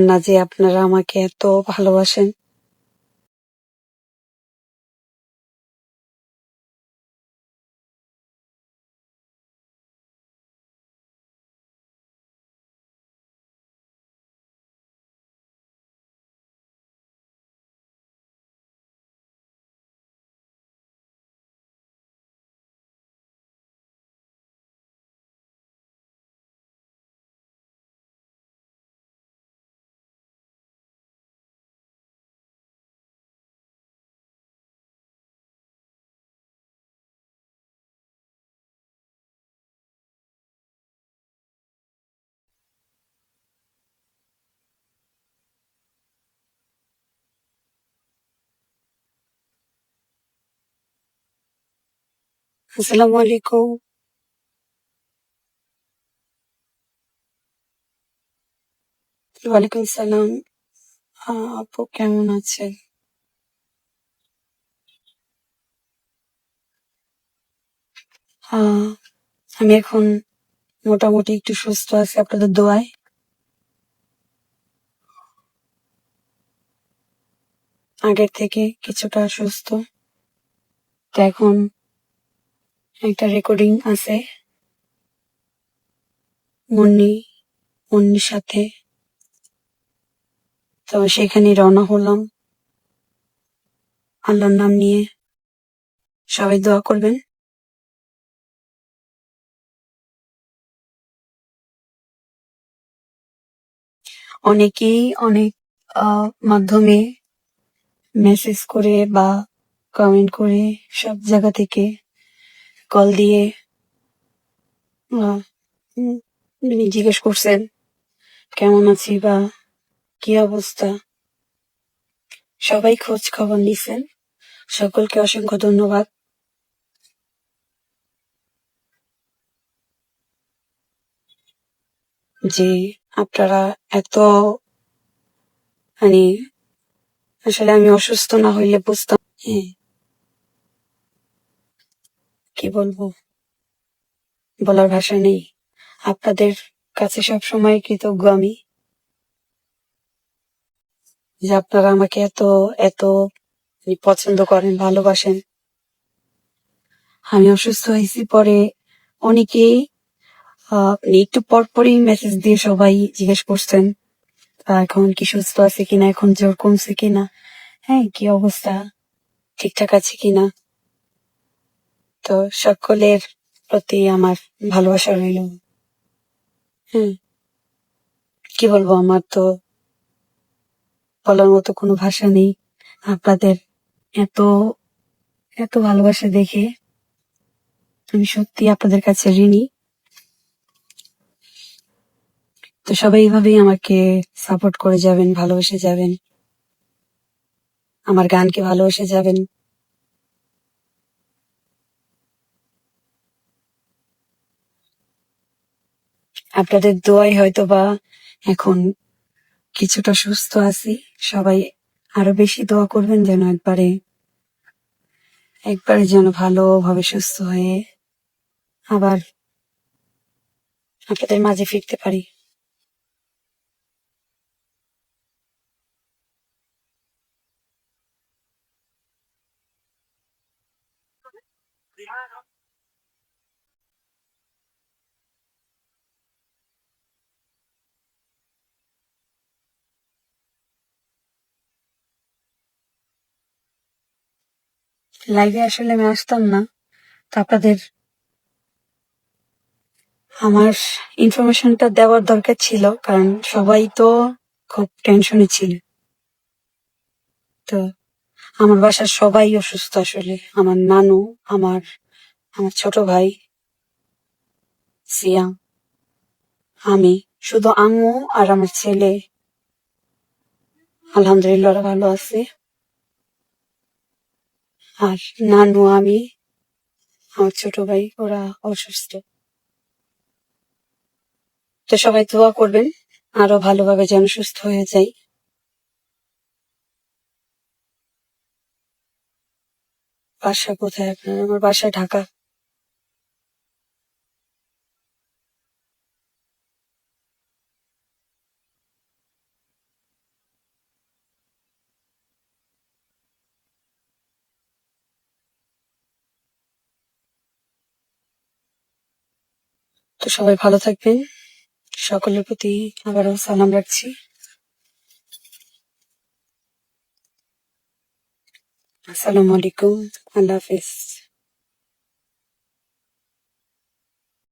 না যে আপনারা আমাকে এত ভালোবাসেন। আসসালামু আলাইকুম। ওয়ালাইকুম সালাম। আপু কেমন আছেন? আমি এখন মোটামুটি একটু সুস্থ আছি, আপনাদের দোয়ায়? আগের থেকে কিছুটা সুস্থ। তো এখন একটা রেকর্ডিং আছে। মুন্নি, মুন্নির সাথে। তো সেখানে রওনা হলাম। আল্লাহর নাম নিয়ে সবাই দোয়া করবেন। অনেকেই অনেক মাধ্যমে মেসেজ করে বা কমেন্ট করে সব জায়গা থেকে কল দিয়ে জিজ্ঞেস করছেন, কেমন আছি বা কি অবস্থা? সবাই খোঁজ খবর নিছেন, সকলকে অসংখ্য ধন্যবাদ। যে আপনারা এত মানে আসলে আমি অসুস্থ না হইলে বুঝতাম হ্যাঁ। কি বলব? বলার ভাষা নেই। আপনাদের কাছে সব সময় কৃতজ্ঞ আমি। যে আপনারা আমাকে এত এত পছন্দ করেন, ভালোবাসেন। আমি অসুস্থ হয়েছি পরে অনেকেই মানে একটু পরপরই মেসেজ দিয়ে সবাই জিজ্ঞেস করছেন এখন কি সুস্থ আছে কিনা? এখন জ্বর কমছে কিনা? হ্যাঁ কি অবস্থা? ঠিকঠাক আছে কিনা? তো সকলের প্রতি আমার ভালোবাসা রইল। হ্যাঁ কি বলব, আমার তো বলার মতো কোনো ভাষা নেই। আপনাদের এত এত ভালোবাসা দেখে আমি সত্যি আপনাদের কাছে ঋণী। তো সবাই এইভাবেই আমাকে সাপোর্ট করে যাবেন, ভালোবেসে যাবেন। আমার গানকে ভালোবেসে যাবেন। আপনাদের দোয়াই হয়তো বা এখন কিছুটা সুস্থ আছি। সবাই আরও বেশি দোয়া করবেন যেন একবারে একবারে যেন ভালোভাবে সুস্থ হয়ে আবার আপনাদের মাঝে ফিরতে পারি। লাইভে আসলে আমি আসতাম না। তো আপনাদের আমার ইনফরমেশনটা দেওয়ার দরকার ছিল, কারণ সবাই তো খুব টেনশনে ছিল। তো আমার বাসার সবাই অসুস্থ আসলে। আমার নানু, আমার আমার ছোট ভাই, সিয়া, আমি, শুধু আম্মু আর আমার ছেলে। আলহামদুলিল্লাহ ভালো আছে। আর নানু, আমি, আমার ছোট ভাই, ওরা অসুস্থ। তো সবাই দোয়া করবেন, আরও ভালোভাবে যেন সুস্থ হয়ে যাই। বাসা কোথায় আপনার? আমার বাসা ঢাকা। তো সবাই ভালো থাকবেন। সকলের প্রতি আবারও সালাম রাখছি। আসসালামু আলাইকুম। আল্লাহ হাফিজ।